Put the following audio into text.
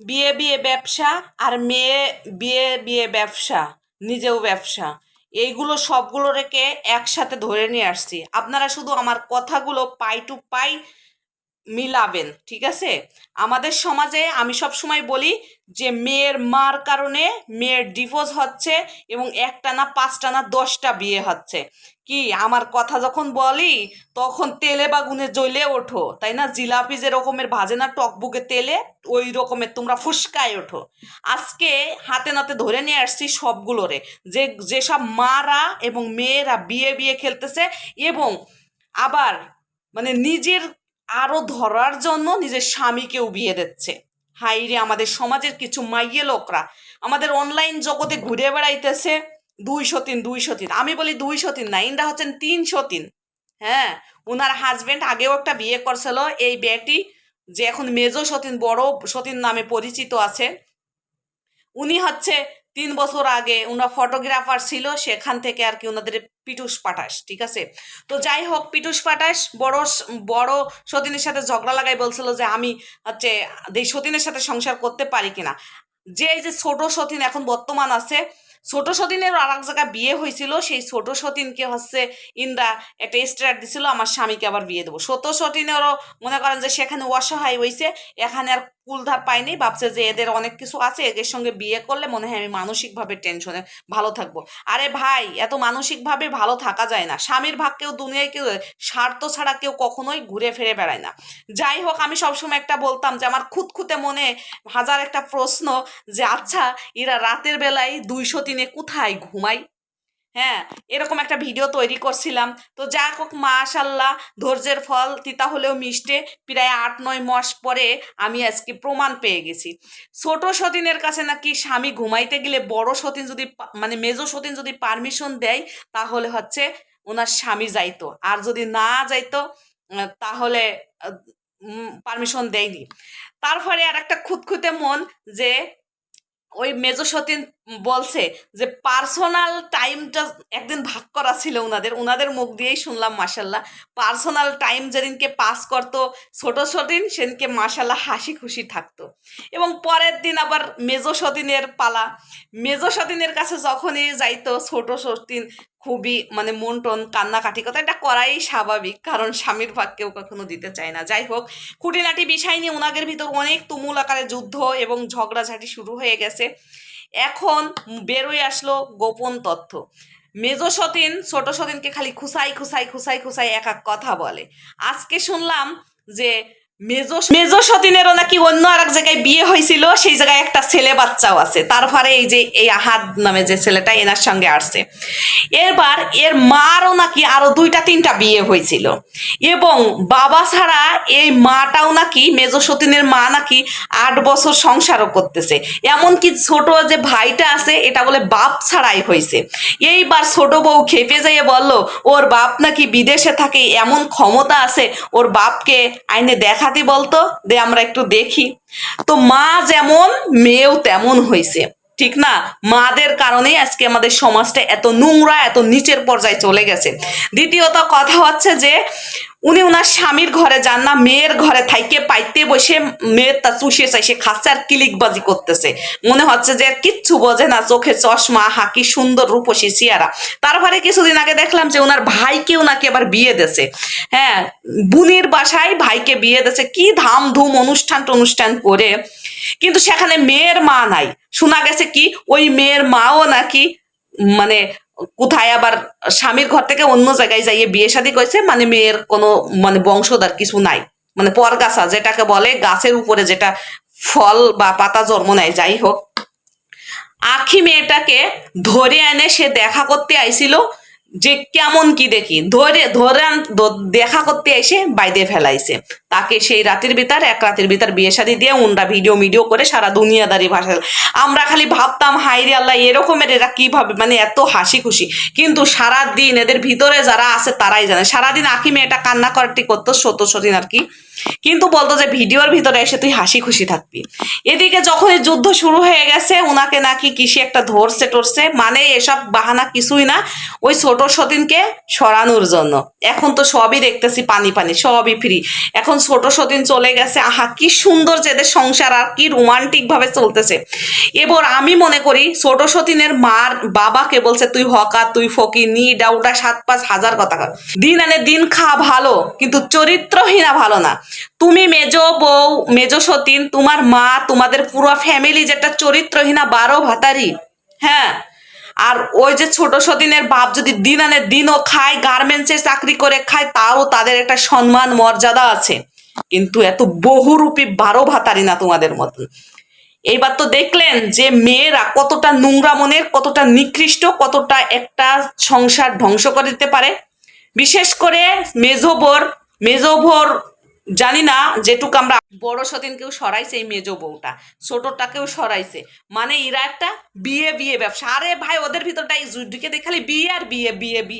বিয়ে বিয়ে ব্যবসা আর মেয়ে বিয়ে বিয়ে ব্যবসা, নিজেও ব্যবসা। এইগুলো সবগুলো রেখে একসাথে ধরে নিয়ে আসছি। আপনারা শুধু আমার কথাগুলো পাই টু পাই মিলাবেন, ঠিক আছে? আমাদের সমাজে আমি সব সময় বলি যে মেয়ের মার কারণে মেয়ের ডিভোর্স হচ্ছে এবং একটা না পাঁচটা না দশটা বিয়ে হচ্ছে। কি, আমার কথা যখন বলি তখন তেলে বাগুনে জ্বলে ওঠো, তাই না? জিলাপি যে রকমের ভাজে না, টকবুকে তেলে, ওই রকমের তোমরা ফুসকায় ওঠো। আজকে হাতে নাতে ধরে নিয়ে আসছি সবগুলোরে। যে, যেসব মারা এবং মেয়েরা বিয়ে বিয়ে খেলতেছে এবং আবার মানে নিজের আরও ধরার জন্য নিজের স্বামীকেও বিয়ে দিচ্ছে। হাই রে আমাদের সমাজের কিছু মাইয়ে লোকরা আমাদের অনলাইন জগতে ঘুরে বেড়াইতেছে দুইশো তিন দুইশো তিন। আমি বলি দুইশো তিন না, ইনরা হচ্ছেন তিনশো তিন। হ্যাঁ ওনার হাজবেন্ড আগেও একটা বিয়ে করছিল, এই বেটি যে এখন মেজো সতীন, বড় সতীন নামে পরিচিত আছে। উনি হচ্ছে তিন বছর আগে ওনার ফটোগ্রাফার ছিল, সেখান থেকে আর কি ওনাদের পিটুস পাঠাস, ঠিক আছে? তো যাই হোক, পিটুস পাঠাস, বড় বড় সতীনের সাথে ঝগড়া লাগাই বলছিল যে আমি হচ্ছে এই সতীনের সাথে সংসার করতে পারি কিনা। যে যে ছোট সতীন এখন বর্তমান আছে, ছোট সতীনের আর এক জায়গায় বিয়ে হয়েছিল, সেই ছোট সতীনকে হচ্ছে ইন্দ্রা একটা স্ট্যাট দিছিল, আমার স্বামীকে আবার বিয়ে দেবো। ছোট সতীনেরও মনে করেন যে সেখানে অসহায় হয়েছে, এখানে আর কুলধার পাইনি, ভাবছে যে এদের অনেক কিছু আছে, এদের সঙ্গে বিয়ে করলে মনে হয় আমি মানসিকভাবে টেনশনে ভালো থাকব। আরে ভাই, এত মানসিকভাবে ভালো থাকা যায় না। স্বামীর ভাগ কেউ দুনিয়ায় কেউ, স্বার্থ ছাড়া কেউ কখনোই ঘুরে ফিরে বেড়ায় না। যাই হোক, আমি সবসময় একটা বলতাম যে, আমার খুঁতখুঁতে মনে হাজার একটা প্রশ্ন যে আচ্ছা এরা রাতের বেলায় দুইশো তিনে কোথায় ঘুমায়? হ্যাঁ এরকম একটা ভিডিও তৈরি করছিলাম। তো যা হোক, মাশাল্লাহ, ধৈর্যের ফল, তিতা হলেও মিষ্টে। প্রায় আট, নয় মাস পরে আমি আজকে প্রমাণ পেয়ে গেছি। ছোট সতীনের কাছে নাকি স্বামী ঘুমাইতে গেলে বড় সতীন যদি মানে মেজো সতীন যদি পারমিশন দেয়, তাহলে হচ্ছে ওনার স্বামী যাইতো। আর যদি না যাইতো তাহলে পারমিশন দেয়নি। তারপরে আর একটা খুঁতখুঁতে মন যে ওই মেজো সতীন বলছে যে, পার্সোনাল টাইমটা একদিন ভাগ করা ছিল ওনাদের ওনাদের মুখ দিয়েই শুনলাম মাসাল্লাহ পার্সোনাল টাইম যেদিনকে পাস করতো, ছোট সতীন, সেদিনকে মাসাল্লাহ হাসি খুশি থাকতো। এবং পরের দিন আবার মেজো সতীনের পালা। মেজো সতীনের কাছে যখনই যাইতো, ছোট সতীন খুবই মানে মন টন কান্নাকাটি কথা, এটা করাই স্বাভাবিক, কারণ স্বামীর ভাগ কেউ কখনো দিতে চায় না। যাই হোক, খুঁটিনাটি বিষয় নিয়ে ওনাদের ভিতর অনেক তুমুল আকারে যুদ্ধ এবং ঝগড়াঝাটি শুরু হয়ে গেছে। এখন বেরোয় আসলো গোপন তথ্য। মেজো সতীন, ছোট সতীনকে খালি খুসাই খুসাই খুসাই খুসাই এক এক কথা বলে। আজকে শুনলাম যে মেজো সতীনেরও নাকি অন্য আর এক জায়গায় বিয়ে হয়েছিল, সেই জায়গায় একটা ছেলে বাচ্চাও আছে। তারপরে এই যে এই আহাদ নামে যে ছেলেটা, এনার সঙ্গে আসছে। এরবার এর মারও নাকি আরও দুইটা, তিনটা বিয়ে হয়েছিল। এবং বাবা ছাড়া এই মাটাও নাকি, মেজ সতীনের মা নাকি আট বছর সংসারও করতেছে। এমনকি ছোট যে ভাইটা আছে, এটা বলে বাপ ছাড়াই হয়েছে। এইবার ছোট বউ খেপে যাইয়ে বলল, ওর বাপ নাকি বিদেশে থাকে, এমন ক্ষমতা আছে, ওর বাপকে আইনে দেখাতে বলতো, দে আমরা একটু দেখি। তো মা যেমন, মেয়েও তেমন হয়েছে। ঠিক না? মাদের কারণেই আজকে আমাদের সমাজটা এত নোংরা, এত নিচের পর্যায়ে চলে গেছে। দ্বিতীয়ত কথা হচ্ছে যে, উনি ওনার স্বামীর ঘরে যান না, মেয়ের ঘরে থাইকে পাইতে বসে মেয়ের তা চুষে চাই সে খাচ্ছে আর কিলিকবাজি করতেছে। মনে হচ্ছে যে কিচ্ছু বোঝে না, চোখে চশমা, হাকি, সুন্দর রূপসী চেয়ারা তারপরে কিছুদিন আগে দেখলাম যে ওনার ভাইকে ওনাকে আবার বিয়ে দেছে হ্যাঁ বুনির বাসায় ভাইকে বিয়ে দেছে কি ধাম ধুম অনুষ্ঠান টনুষ্ঠান করে কিন্তু সেখানে মেয়ের মা নাই। শোনা গেছে কি, ওই মেয়ের মাও নাকি মানে কোথায় আবার স্বামীর ঘর থেকে অন্য জায়গায় যাইয়ে বিয়ে শাদী করেছে মানে মেয়ের কোনো মানে বংশধর কিছু নাই। মানে পরগাছা, যেটাকে বলে গাছের উপরে যেটা ফল বা পাতা জন্ম নেয়, যাই হোক। আখি মেয়েটাকে ধরে এনে সে দেখা করতে আইছিল যে কেমন কি দেখি, ধরে ধরে দেখা করতে এসে বাইদে ফেলাইছে। তাকে সেই রাতের ভিতর, এক রাতের ভিতর বিয়ে শাদী দিয়ে উন্ডা ভিডিও মিডিও করে সারা দুনিয়াদারি ভাষা আমরা খালি ভাবতাম হাইরে আল্লাহ এরকমের এরা কীভাবে মানে এত হাসি খুশি কিন্তু সারা দিন এদের ভিতরে যারা আছে, তারাই জানে। সারাদিন আঁকি মেয়েটা কান্না করতে করতো সত্য সতীন আর কি। কিন্তু বলতো যে ভিডিওর ভিতরে এসে তুই হাসি খুশি থাকবি। এদিকে যখন যুদ্ধ শুরু হয়ে গেছে ওনাকে নাকি কিসে একটা ধরছে টরছে মানে এসব বাহানা কিছুই না, ওই ছোট সতীনকে সরানোর জন্য। এখন তো সবই দেখতেছি পানি পানি, সবই ফ্রি এখন ছোট সতীন চলে গেছে, আহা, কি সুন্দর যে এদের সংসার আর কি রোমান্টিক ভাবে চলতেছে। এবার আমি মনে করি, ছোট সতীনের মার বাবাকে বলছে, তুই হকা তুই ফকি নি ডাউটা সাত, পাঁচ, হাজার কথা। দিন আনে দিন খা ভালো, কিন্তু চরিত্রহীনা ভালো না। তুমি মেজ বউ, মেজ সতীন, তোমার মা, তোমাদের পুরো ফ্যামিলি যেটা চরিত্রহীনা বারো ভাতারি হ্যাঁ? আর ওই যে ছোট সতীনের বাপ যদি দিন আনে দিনও খায় গার্মেন্টসে চাকরি করে খায়, তাও তাদের একটা সম্মান, মর্যাদা আছে। কিন্তু এত বহুরূপী বারো ভাতারি না তোমাদের মতন। এইবার তো দেখলেন যে মেয়েরা কতটা নোংরা মনের, কতটা নিকৃষ্ট, কতটা একটা সংসার ধ্বংস করে দিতে পারে। বিশেষ করে মেজোবোর মেজোভোর জানি না যেটুকু আমরা বড় সতীনকেও সরাইছে এই মেজ বউটা, ছোটটাকেও সরাইছে। মানে এরা একটা বিয়ে বিয়ে ব্যবসা। আরে ভাই, ওদের ভিতরটা এই ঢুকে দেখালে বিয়ে আর বিয়ে বিয়ে বিয়ে।